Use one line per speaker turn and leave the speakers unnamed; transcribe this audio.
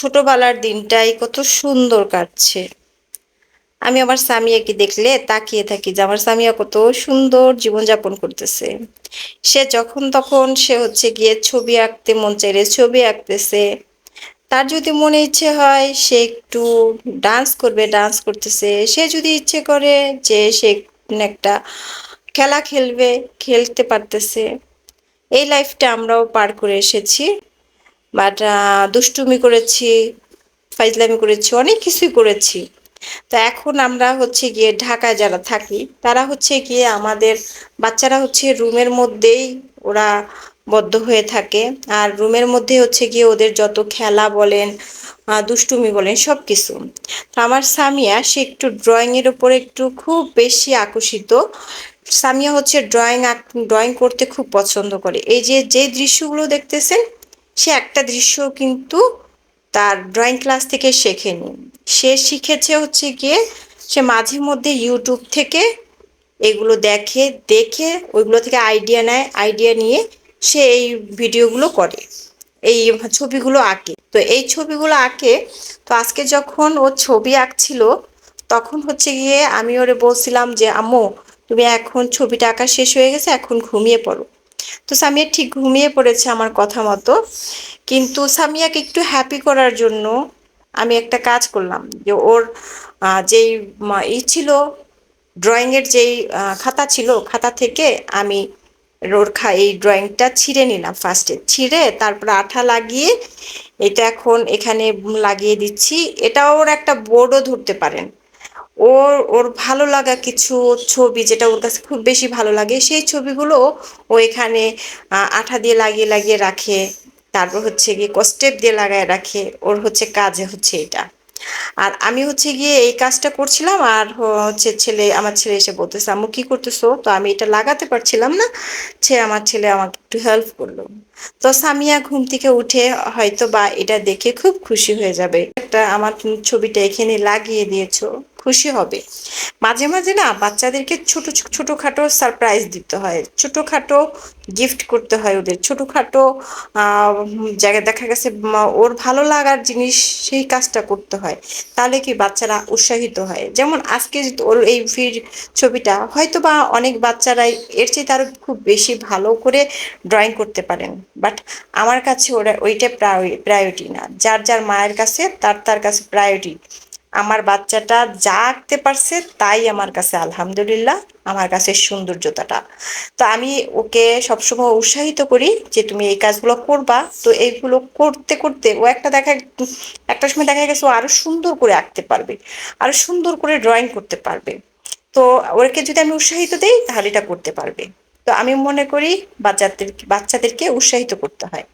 ছোটবেলার দিনটাই কত সুন্দর কাটছে। আমি আমার সামিয়াকে দেখলে তাকিয়ে থাকি যে আমার সামিয়া কত সুন্দর জীবনযাপন করতেছে। সে যখন তখন সে হচ্ছে গিয়ে ছবি আঁকতে মন চাইলে ছবি আঁকতেছে। তার যদি মনে ইচ্ছে হয় সে একটু ডান্স করবে, ডান্স করতেছে। সে যদি ইচ্ছে করে যে সে একটা খেলা খেলবে, খেলতে পারতেছে। এই লাইফটা আমরাও পার করে এসেছি। বাট দুষ্টুমি করেছি, ফাইজলামি করেছি, অনেক কিছুই করেছি। তো এখন আমরা হচ্ছে গিয়ে ঢাকায় যারা থাকি, তারা হচ্ছে গিয়ে আমাদের বাচ্চারা হচ্ছে রুমের মধ্যেই ওরা বদ্ধ হয়ে থাকে। আর রুমের মধ্যে হচ্ছে গিয়ে ওদের যত খেলা বলেন দুষ্টুমি বলেন সব কিছু তো আমার সামিয়া, সে একটু ড্রয়িংয়ের ওপরে একটু খুব বেশি আকর্ষিত। সামিয়া হচ্ছে ড্রয়িং ড্রয়িং করতে খুব পছন্দ করে। এই যে যে দৃশ্যগুলো দেখতেছেন সে একটা দৃশ্য কিন্তু তার ড্রয়িং ক্লাস থেকে শেখেনি। সে শিখেছে হচ্ছে গিয়ে সে মাঝে মধ্যে ইউটিউব থেকে এগুলো দেখে দেখে ওইগুলো থেকে আইডিয়া নেয় আইডিয়া নিয়ে সে এই ভিডিওগুলো করে, এই ছবিগুলো আঁকে। তো এই ছবিগুলো আঁকে, তো আজকে যখন ও ছবি আঁকছিল, তখন হচ্ছে গিয়ে আমি ওরে বলছিলাম যে, আম্মু, তুমি এখন ছবিটা আঁকা শেষ হয়ে গেছে, এখন ঘুমিয়ে পড়ো। তো সামিয়া ঠিক ঘুমিয়ে পড়েছে আমার কথা মতো। কিন্তু সামিয়াকে একটু হ্যাপি করার জন্য আমি একটা কাজ করলাম যে ওর যেই ই ছিল ড্রয়িংয়ের যেই খাতা ছিল, খাতা থেকে আমি ওর খা, এই ড্রয়িংটা ছিঁড়ে নিলাম ফার্স্টে ছিঁড়ে তারপর আঠা লাগিয়ে এটা এখন এখানে লাগিয়ে দিচ্ছি। এটা ওর একটা বোর্ডও ধরতে পারেন। ওর ওর ভালো লাগা কিছু ছবি যেটা ওর কাছে খুব বেশি ভালো লাগে, সেই ছবিগুলো ও এখানে আঠা দিয়ে লাগিয়ে লাগিয়ে রাখে। তারপর হচ্ছে গিয়ে কস্টেপ দিয়ে লাগায় রাখে। ওর হচ্ছে কাজে হচ্ছে এটা। আর আমি হচ্ছে গিয়ে এই কাজটা করছিলাম আর হচ্ছে ছেলে, আমার ছেলে এসে বলতেছে, আম্মু, কি করতেছো? তো আমি এটা লাগাতে পারছিলাম না। সে আমার ছেলে আমাকে একটু হেল্প করল। তো সামিয়া ঘুম থেকে উঠে হয়তো বা এটা দেখে খুব খুশি হয়ে যাবে। একটা আমার ছবিটা এখানে লাগিয়ে দিয়েছ। খুশি হবে। মাঝে মাঝে না বাচ্চাদেরকে ছোট ছোটোখাটো সারপ্রাইজ দিতে হয়। ছোটোখাটো গিফট করতে হয় ওদের। ছোটোখাটো জায়গায় দেখা গেছে ওর ভালো লাগার জিনিস সেই কাজটা করতে হয়। তাহলে কি বাচ্চারা উৎসাহিত হয়? যেমন আজকে ওর এই ফির ছবিটা হয়তো বা অনেক বাচ্চারাই এর চেয়ে তারও খুব বেশি ভালো করে ড্রয়িং করতে পারেন। বাট আমার কাছে ওরা ওইটা প্রায় প্রায়োরিটি না। যার যার মায়ের কাছে, তার তার কাছে প্রায়োরিটি আমার বাচ্চাটা যা আঁকতে পারছে তাই আমার কাছে আলহামদুলিল্লাহ, আমার কাছে সৌন্দর্যতাটা। তো আমি ওকে সবসময় উৎসাহিত করি যে তুমি এই কাজগুলো করবা। তো এইগুলো করতে করতে ও একটা দেখা, একটা সময় দেখা গেছে ও আরও সুন্দর করে আঁকতে পারবে, আরও সুন্দর করে ড্রয়িং করতে পারবে। তো ওকে যদি আমি উৎসাহিত দিই তাহলে এটা করতে পারবে। তো আমি মনে করি বাচ্চাদের, বাচ্চাদেরকে উৎসাহিত করতে হয়।